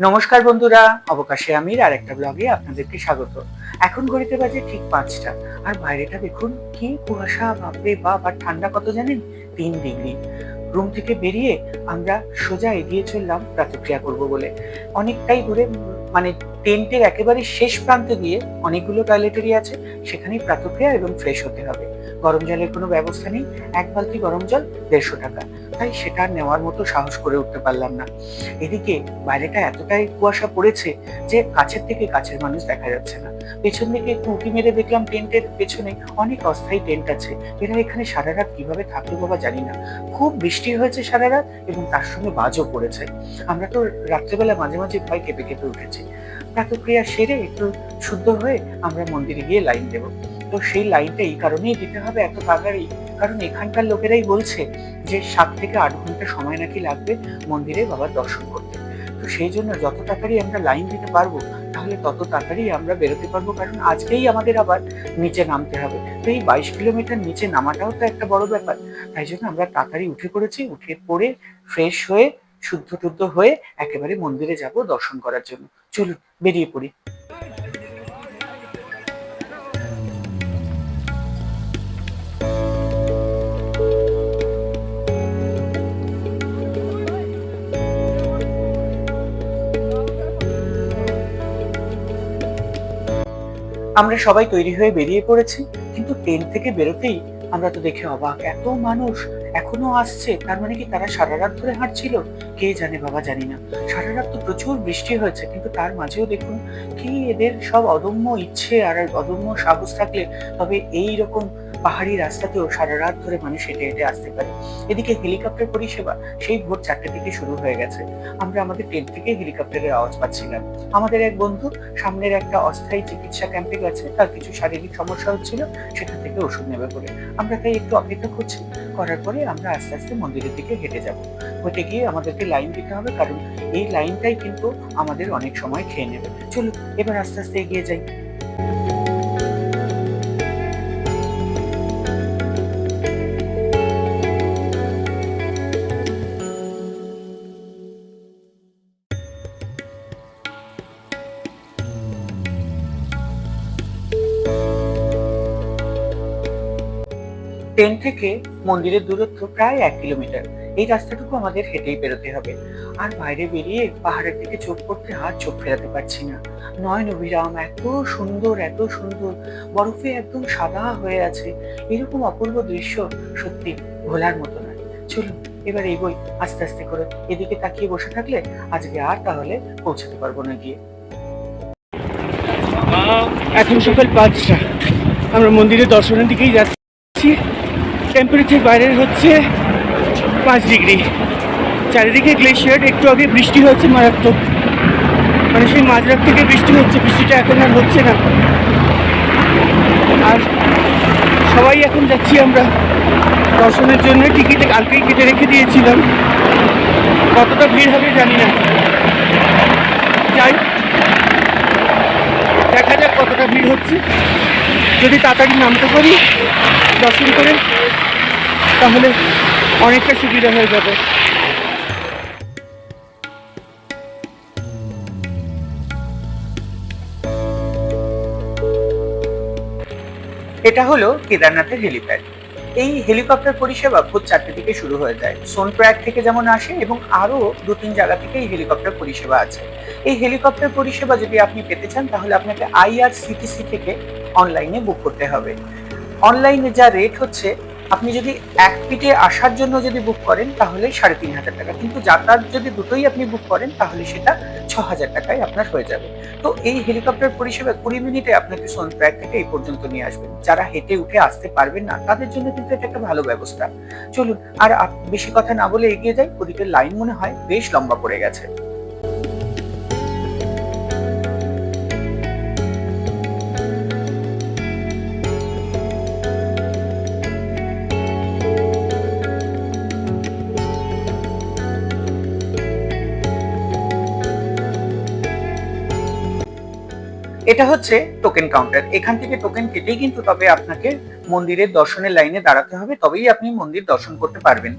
নমস্কার বন্ধুরা, অবকাশে আমির আর একটা ব্লগে আপনাদেরকে স্বাগত। এখন ঘড়িতে বাজে ঠিক পাঁচটা। আর বাইরেটা দেখুন, কি কুয়াশা, বাপরে বাপ, আর ঠান্ডা কত জানেন? তিন ডিগ্রি। রুম থেকে বেরিয়ে আমরা সোজা এগিয়ে চললাম, প্রাতক্রিয়া করব বলে। অনেকটাই দূরে মানে টেন্টের একেবারে শেষ প্রান্তে গিয়ে অনেকগুলো টয়লেটেরই আছে, সেখানেই প্রাতক্রিয়া এবং ফ্রেশ হতে হবে। গরম জলের কোনো ব্যবস্থা নেই। এক বালতি গরম জল দেড়শো টাকা। তাই সেটা নেওয়ার মতো সাহস করে উঠতে পারলাম না। এদিকে বাইরেটা এতটাই কুয়াশা পড়েছে যে কাছের থেকে কাছের মানুষ দেখা যাচ্ছে না। পেছন দিকে একটু মেরে দেখলাম টেন্টের পেছনে অনেক অস্থায়ী টেন্ট আছে। এরা এখানে সারা রাত কীভাবে থাকল বাবা জানি না। খুব বৃষ্টি হয়েছে সারা রাত এবং তার সঙ্গে বাজও পড়েছে। আমরা তো রাত্রেবেলা মাঝে মাঝে ভয় কেঁপে কেঁপে উঠেছি। প্রাতক্রিয়া সেরে একটু শুদ্ধ হয়ে আমরা মন্দিরে গিয়ে লাইন দেব। তো সেই লাইনটা এই কারণেই দিতে হবে এত তাড়াতাড়ি। কারণ এখানকার লোকেরাই বলছে যে সাত থেকে আট ঘণ্টা সময় নাকি লাগবে মন্দিরে বাবার দর্শন করতে। তো সেই জন্য যত তাড়াতাড়ি আমরা লাইন দিতে পারব, তাহলে তত তাড়াতাড়ি আমরা বেরোতে পারব। কারণ আজকেই আমাদের আবার নিচে নামতে হবে। তো এই বাইশ কিলোমিটার নিচে নামাটাও তো একটা বড় ব্যাপার। তাই জন্য আমরা তাড়াতাড়ি উঠে পড়েছি, উঠে পড়ে ফ্রেশ হয়ে, শুদ্ধ টুদ্ধ হয়ে একেবারে মন্দিরে যাব দর্শন করার জন্য। চলুন, বেরিয়ে পড়ি। আমরা সবাই তৈরি হয়ে বেরিয়ে পড়েছি, কিন্তু ট্রেন থেকে বেরোতেই আমরা তো দেখে অবাক। এত মানুষ এখনও আসছে, তার মানে কি তারা সারা রাত ধরে হাঁটছিল? কে জানে বাবা, জানি না। সারা রাত তো প্রচুর বৃষ্টি হয়েছে, কিন্তু তার মাঝেও দেখুন কি এদের সব অদম্য ইচ্ছে আর অদম্য সাহস থাকলে তবে এই রকম পাহাড়ি রাস্তাতেও সারা রাত ধরে মানুষ হেঁটে হেঁটে আসতে পারে। এদিকে হেলিকপ্টার পরিষেবা সেই ভোর চারটে থেকে শুরু হয়ে গেছে। আমরা আমাদের ট্রেন থেকে হেলিকপ্টারের আওয়াজ পাচ্ছিলাম। আমাদের এক বন্ধু সামনের একটা অস্থায়ী চিকিৎসা ক্যাম্পে গেছে। তার কিছু শারীরিক সমস্যা হচ্ছিল সেখান থেকে ওষুধ নেবে বলে। আমরা তাই একটু অপেক্ষা করছি। করার পরে আমরা আস্তে আস্তে মন্দিরের দিকে হেঁটে যাব। হেঁটে গিয়ে আমাদেরকে লাইন দিতে হবে, কারণ এই লাইনটাই কিন্তু আমাদের অনেক সময় খেয়ে নেবে। চলুন, এবার আস্তে আস্তে এগিয়ে যাই। ট্রেন থেকে মন্দিরের দূরত্ব প্রায় এক কিলোমিটার। এই রাস্তাটুকু আমাদের হেঁটেই বেরোতে হবে। আর বাইরে বেরিয়ে পাহাড়ের দিকে চোখ পড়তে আর চোখ ফেরাতে পারছি না। নয়ন অভিরাম এত সুন্দর এত সুন্দর। বরফে একদম সাদা হয়ে আছে। এরকম অপূর্ব দৃশ্য সত্যি ভোলার মতো নয়। চলুন, এবার এগোই আস্তে আস্তে করে এদিকে তাকিয়ে বসে থাকলে আজকে আর তাহলে পৌঁছাতে পারব না গিয়ে। এখন সকাল পাঁচটা। আমরা মন্দিরের দর্শনের দিকেই যাচ্ছি। টেম্পারেচার বাইরের হচ্ছে পাঁচ ডিগ্রি। চারিদিকে গ্লেশিয়ার একটু আগে বৃষ্টি হয়েছে মারাত্মক। মানে সেই মাঝরাত থেকে বৃষ্টি হচ্ছে, বৃষ্টিটা এখন আর হচ্ছে না। আর সবাই এখন যাচ্ছি আমরা দর্শনের জন্য। টিকিট কালকেই কেটে রেখে দিয়েছিলাম। কতটা ভিড় হবে জানি না। যাই দেখা যাক কতটা ভিড় হচ্ছে। যদি তাড়াতাড়ি নামতে পারি, দর্শন করে তাহলে অনেকটা সুবিধা হয়ে যাবে। এটা হলো কেদারনাথের হেলিপ্যাড। এই হেলিকপ্টার পরিষেবা ভোর চারটে থেকে শুরু হয়ে যায়। সোনপ্রয়াগ থেকে যেমন আসে এবং আরও দু তিন জায়গা থেকে এই হেলিকপ্টার পরিষেবা আছে। এই হেলিকপ্টার পরিষেবা যদি আপনি পেতে চান, তাহলে আপনাকে আইআরসিটিসি থেকে অনলাইনে বুক করতে হবে। অনলাইনে যা রেট হচ্ছে আপনি যদি এক পিঠে আসার জন্য যদি বুক করেন, তাহলে সাড়ে তিন হাজার টাকা। কিন্তু যাতায়াত যদি দুটোই আপনি বুক করেন, তাহলে সেটা ছ হাজার টাকায় আপনার হয়ে যাবে। তো এই হেলিকপ্টার পরিষেবা কুড়ি মিনিটে আপনাকে সোনপ্রয়াগ থেকে এই পর্যন্ত নিয়ে আসবেন যারা হেঁটে উঠে আসতে পারবেন না, তাদের জন্য কিন্তু এটা একটা ভালো ব্যবস্থা। চলুন, আর বেশি কথা না বলে এগিয়ে যাই। ওদিকে লাইন মনে হয় বেশ লম্বা পড়ে গেছে। এটা হচ্ছে টোকেন কাউন্টার এখান থেকে টোকেন কেটেই কিন্তু তবে আপনাকে মন্দিরের দর্শনের লাইনে দাঁড়াতে হবে, তবেই আপনি মন্দির দর্শন করতে পারবেন।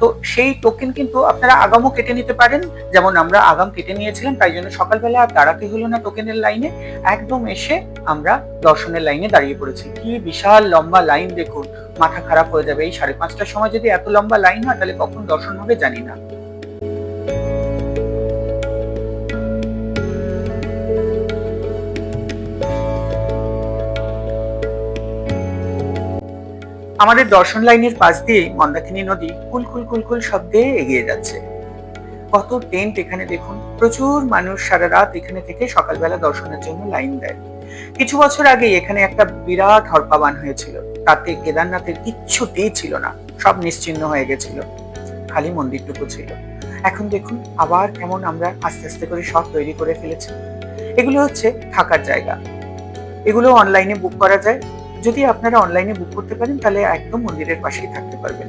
তো সেই টোকেন কিন্তু আপনারা আগামও কেটে নিতে পারেন। যেমন আমরা আগাম কেটে নিয়েছিলাম, তাই জন্য সকালবেলা আর দাঁড়াতে হলো না টোকেনের লাইনে। একদম এসে আমরা দর্শনের লাইনে দাঁড়িয়ে পড়েছি। কি বিশাল লম্বা লাইন দেখুন, মাথা খারাপ হয়ে যাবে। এই সাড়ে পাঁচটার সময় যদি এত লম্বা লাইন হয়, তাহলে কখন দর্শন হবে জানি না। আমাদের দর্শন লাইনের পাশ দিয়ে মন্দাকিনী নদী কুলকুল কুলকুল শব্দে এগিয়ে যাচ্ছে। কত টেন্ট এখানে দেখুন, প্রচুর মানুষ সারা রাত এখানে থেকে সকালবেলা দর্শনের জন্য লাইন দেয়। কিছু বছর আগে এখানে একটা বিরাট হরপাবান হয়েছিল। তাতে কেদারনাথের কিচ্ছুতেই ছিল না, সব নিশ্চিহ্ন হয়ে গেছিল। খালি মন্দিরটুকু ছিল। এখন দেখুন, আবার কেমন আমরা আস্তে আস্তে করে সব তৈরি করে ফেলেছি। এগুলো হচ্ছে থাকার জায়গা। এগুলো অনলাইনে বুক করা যায়। যদি আপনারা অনলাইনে বুক করতে পারেন, তাহলে একদম মন্দিরের পাশেই থাকতে পারবেন।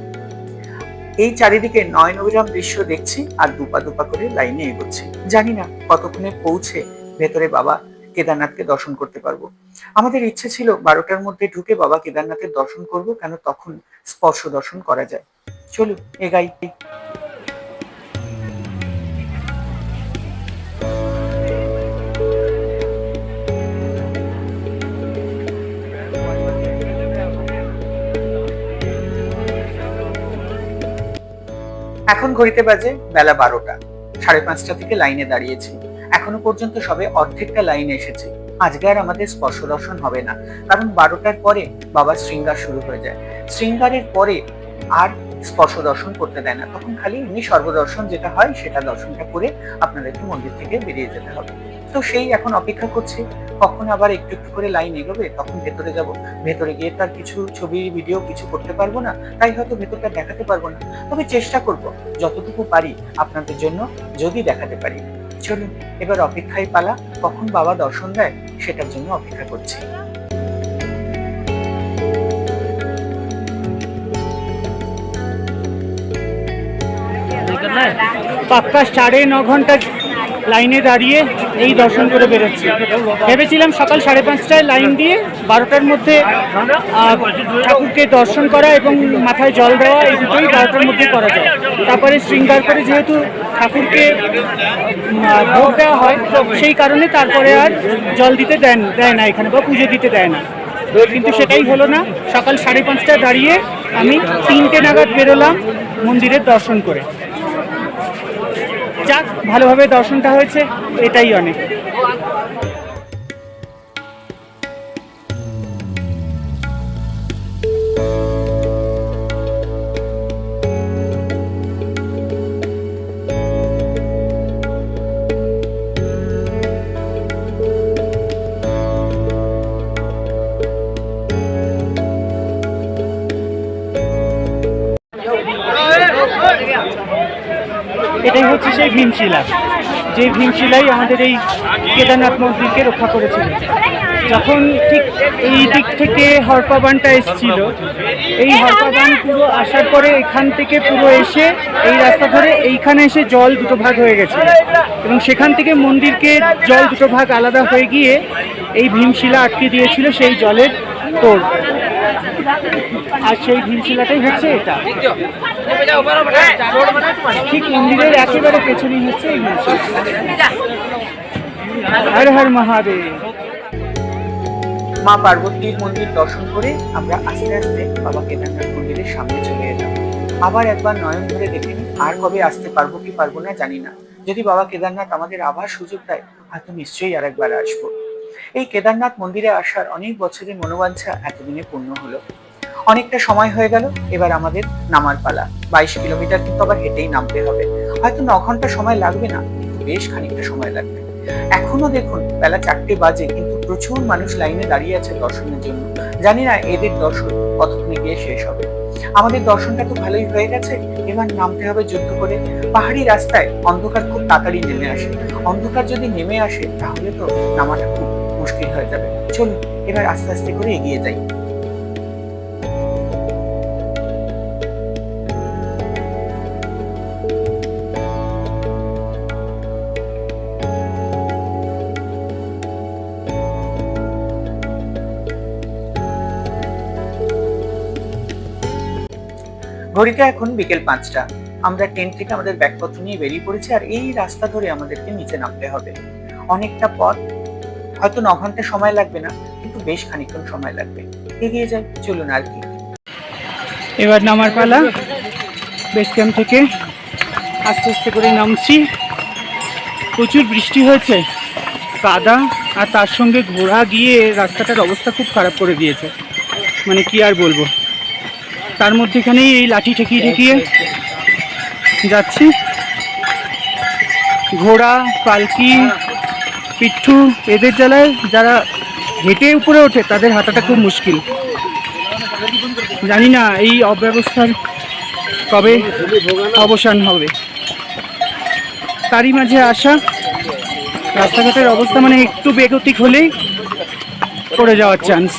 এই চারিদিকে নয়ন অবিরাম দৃশ্য দেখছি আর দুপা দুপা করে লাইনে এগোচ্ছি। জানি না কতক্ষণে পৌঁছে ভেতরে বাবা কেদারনাথকে দর্শন করতে পারব। আমাদের ইচ্ছে ছিল বারোটার মধ্যে ঢুকে বাবা কেদারনাথের দর্শন করব, কেন তখন স্পর্শ দর্শন করা যায়। চলুন, এগাই। এখন ঘড়িতে বাজে বেলা বারোটা। সাড়ে পাঁচটা থেকে লাইনে দাঁড়িয়েছি। এখনও পর্যন্ত সবে অর্ধেকটা লাইন এসেছে। আজকে আর আমাদের স্পর্শ দর্শন হবে না, কারণ বারোটার পরে বাবার শৃঙ্গার শুরু হয়ে যায়। শৃঙ্গারের পরে আর স্পর্শ দর্শন করতে দেয় না। তখন খালি এমনি সর্বদর্শন যেটা হয় সেটা দর্শনটা করে আপনাদেরকে মন্দির থেকে বেরিয়ে যেতে হবে। তো সেই এখন অপেক্ষা করছি। কখন আবার একটু একটু করে লাইন এগোবে, তখন ভেতরে যাব। ভেতরে গিয়ে তার কিছু ছবি ভিডিও কিছু করতে পারব না, তাই হয়তো ভেতরটা দেখাতে পারব না। তবে চেষ্টা করব, যতটুকু পারি আপনাদের জন্য যদি দেখাতে পারি। চলুন, এবার অপেক্ষায় পালা, কখন বাবা দর্শন দেয়, সেটার জন্য অপেক্ষা করছি। পাক্কা সাড়ে ন ঘণ্টা লাইনে দাঁড়িয়ে এই দর্শন করে বেরোচ্ছি। ভেবেছিলাম সকাল সাড়ে পাঁচটায় লাইন দিয়ে বারোটার মধ্যে ঠাকুরকে দর্শন করা এবং মাথায় জল দেওয়া এই দুটোই বারোটার মধ্যে করা যায়। তারপরে শৃঙ্গার করে যেহেতু ঠাকুরকে ভোগ দেওয়া হয়, সেই কারণে তারপরে আর জল দিতে দেন, দেয় না এখানে বা পুজো দিতে দেয় না। কিন্তু সেটাই হলো না, সকাল সাড়ে পাঁচটায় দাঁড়িয়ে আমি তিনটে নাগাদ বেরোলাম মন্দিরের দর্শন করে। যাক ভালোভাবে দর্শনটা হয়েছে এটাই অনেক। ভীমশিলা, যে ভীমশিলাই আমাদের এই কেদারনাথ মন্দিরকে রক্ষা করেছিল। যখন ঠিক এই দিক থেকে হরপাবানটা এসেছিল, এই হরপাবান পুরো আসার পরে এখান থেকে পুরো এসে এই রাস্তা ধরে এইখানে এসে জল দুটো ভাগ হয়ে গেছে এবং সেখান থেকে মন্দিরকে জল দুটো ভাগ আলাদা হয়ে গিয়ে এই ভীমশিলা আটকে দিয়েছিল সেই জলের তোড়। আর সেই ভীমশিলাটাই হচ্ছে এটা। ঠিক মন্দিরের একেবারে পেছনেই হচ্ছে এই হর হর মহাদেব। মা পার্বতীর মন্দির দর্শন করে আমরা আস্তে আস্তে বাবা কেদারনাথ মন্দিরের সামনে চলে এলাম। আবার একবার নয়ন ধরে দেখে আর কবে আসতে পারব কি পারব না জানি না। যদি বাবা কেদারনাথ আমাদের আবার সুযোগ দেয়, হয়তো নিশ্চয়ই আর একবার আসব। এই কেদারনাথ মন্দিরে আসার অনেক বছরের মনোবাঞ্ছা এতদিনে পূর্ণ হলো। অনেকটা সময় হয়ে গেল, এবার আমাদের নামার পালা। বাইশ কিলোমিটার কিন্তু আবার হেঁটেই নামতে হবে। হয়তো ন ঘণ্টা সময় লাগবে না বেশ খানিকটা সময় লাগবে। এখনও দেখুন, বেলা চারটে বাজে, কিন্তু প্রচুর মানুষ লাইনে দাঁড়িয়ে আছে দর্শনের জন্য। জানি না এদের দর্শন কতক্ষণে গিয়ে শেষ হবে। আমাদের দর্শনটা তো ভালোই হয়ে গেছে, এবার নামতে হবে যুদ্ধ করে। পাহাড়ি রাস্তায় অন্ধকার খুব তাড়াতাড়ি নেমে আসে। অন্ধকার যদি নেমে আসে, তাহলে তো নামাটা খুব মুশকিল হয়ে যাবে। চলুন, এবার আস্তে আস্তে করে এগিয়ে যাই। ঘড়িতে এখন বিকেল পাঁচটা। আমরা টেন্ট থেকে আমাদের ব্যাগপত্র নিয়ে বেরিয়ে পড়েছি আর এই রাস্তা ধরে আমাদেরকে নিচে নামতে হবে। অনেকটা পথ হয়তো ন ঘণ্টা সময় লাগবে না, কিন্তু বেশ খানিকক্ষণ সময় লাগবে। এগিয়ে যাই, চলুন আর কি। এবার নামার পালা। বেস ক্যাম্প থেকে আস্তে আস্তে করে নামছি। প্রচুর বৃষ্টি হয়েছে। কাদা আর তার সঙ্গে ঘোড়া গিয়ে রাস্তাটার অবস্থা খুব খারাপ করে দিয়েছে। মানে কি আর বলব? তার মধ্যেখানেই এই লাঠি ঠেকিয়ে ঠেকিয়ে যাচ্ছি। ঘোড়া, পালকি পিঠু এদের জ্বালায় যারা হেঁটে উপরে ওঠে, তাদের হাঁটাটা খুব মুশকিল। জানি না এই অব্যবস্থার কবে অবসান হবে। তারই মাঝে আসা, রাস্তাঘাটের অবস্থা মানে একটু বেগতিক হলেই পড়ে যাওয়ার চান্স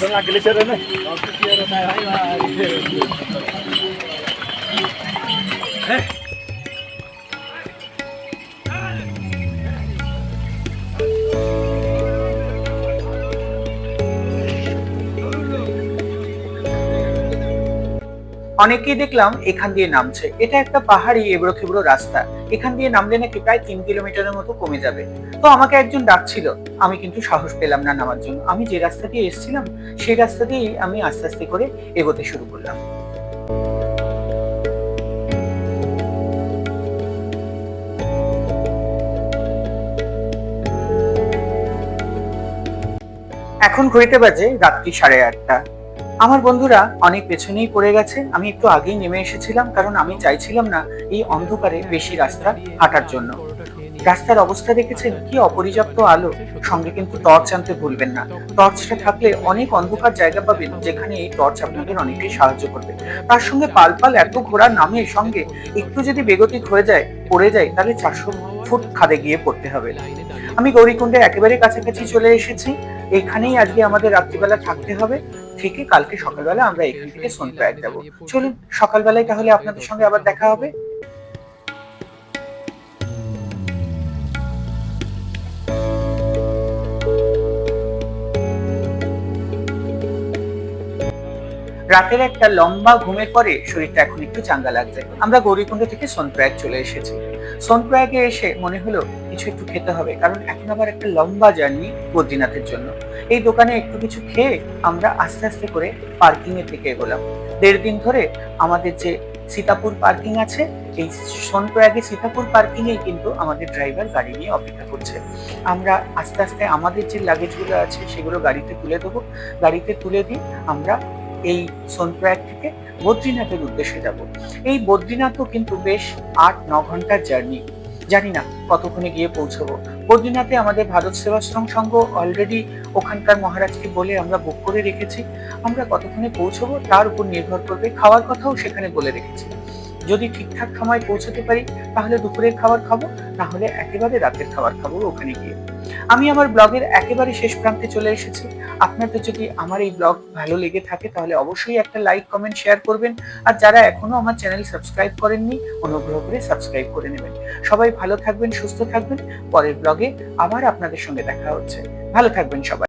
অনেকেই দেখলাম এখান দিয়ে নামছে। এটা একটা পাহাড়ি এবড়ো খেবড়ো রাস্তা। এখান দিয়ে নামলে নাকি প্রায় তিন কিলোমিটারের মতো কমে যাবে। তো আমাকে একজন ডাকছিল। আমি কিন্তু সাহস পেলাম না নামার জন্য। আমি যে রাস্তা দিয়ে এসেছিলাম, সেই রাস্তা দিয়েই আমি আস্তে আস্তে করে এগোতে শুরু করলাম। এখন ঘড়িতে বাজে রাত্রি সাড়ে আটটা। আমার বন্ধুরা অনেক পেছনেই পড়ে গেছে। আমি একটু আগেই নেমে এসেছিলাম কারণ আমি চাইছিলাম না এই অন্ধকারে বেশি রাস্তা হাঁটার জন্য। রাস্তার অবস্থা দেখেছেন? কি অপর্যাপ্ত আলো। সঙ্গে কিন্তু টর্চ আনতে ভুলবেন না। টর্চটা থাকলে অনেক অন্ধকার জায়গা পাবেন, যেখানে এই টর্চ আপনাদের অনেকটাই সাহায্য করবে। তার সঙ্গে পাল পাল এত ঘোড়া নামে সঙ্গে একটু যদি বেগতিক হয়ে যায়, পড়ে যায়, তাহলে চারশো ফুট খাদে গিয়ে পড়তে হবে। আমি গৌরীকুণ্ডের একেবারে কাছাকাছি চলে এসেছি। এখানেই আজকে আমাদের রাত্রিবেলা থাকতে হবে। থেকে কালকে সকালবেলা আমরা এখান থেকে সোনপ্রয়াগ যাব। চলুন, সকালবেলায় তাহলে আপনাদের সঙ্গে আবার দেখা হবে। রাতের একটা লম্বা ঘুমের পরে শরীরটা এখন একটু চাঙ্গা লাগছে। আমরা গৌরীকুণ্ড থেকে সোনপ্রয়াগ চলে এসেছি। সোনপ্রয়াগে এসে মনে হলো, কিছু একটু খেতে হবে, কারণ এখন আবার একটা লম্বা জার্নি বদ্রীনাথের জন্য। এই দোকানে একটু কিছু খেয়ে আমরা আস্তে আস্তে করে পার্কিং এর দিকে এগোলাম। দেড় দিন ধরে আমাদের যে সীতাপুর পার্কিং আছে, এই সোনপ্রয়াগে সীতাপুর পার্কিং এই কিন্তু আমাদের ড্রাইভার গাড়ি নিয়ে অপেক্ষা করছে। আমরা আস্তে আস্তে আমাদের যে লাগেজগুলো আছে সেগুলো গাড়িতে তুলে দেবো। গাড়িতে তুলে দিয়ে আমরা এই সোনপ্রয়াগ থেকে বদ্রীনাথের উদ্দেশ্যে যাব। এই বদ্রীনাথও কিন্তু বেশ আট ন ঘণ্টার জার্নি জানি না কতক্ষণে গিয়ে পৌঁছবো। বদ্রীনাথে আমাদের ভারত সেবাশ্রম সংঘ অলরেডি ওখানকার মহারাজকে বলে আমরা বুক করে রেখেছি। আমরা কতক্ষণে পৌঁছবো তার উপর নির্ভর করবে খাওয়ার কথাও সেখানে বলে রেখেছি। যদি ঠিকঠাক সময় পৌঁছতে পারি তাহলে দুপুরের খাবার খাব, না হলে একেবারে রাতের খাবার খাব ওখানে গিয়ে। আমি আমার ব্লগের একেবারে শেষ প্রান্তে চলে এসেছি। আপনাদের যদি আমার এই ব্লগ ভালো লেগে থাকে, তাহলে অবশ্যই একটা লাইক কমেন্ট শেয়ার করবেন। আর যারা এখনও আমার চ্যানেল সাবস্ক্রাইব করেননি, অনুগ্রহ করে সাবস্ক্রাইব করে নেবেন। সবাই ভালো থাকবেন, সুস্থ থাকবেন। পরের ব্লগে আবার আপনাদের সঙ্গে দেখা হচ্ছে। ভালো থাকবেন সবাই।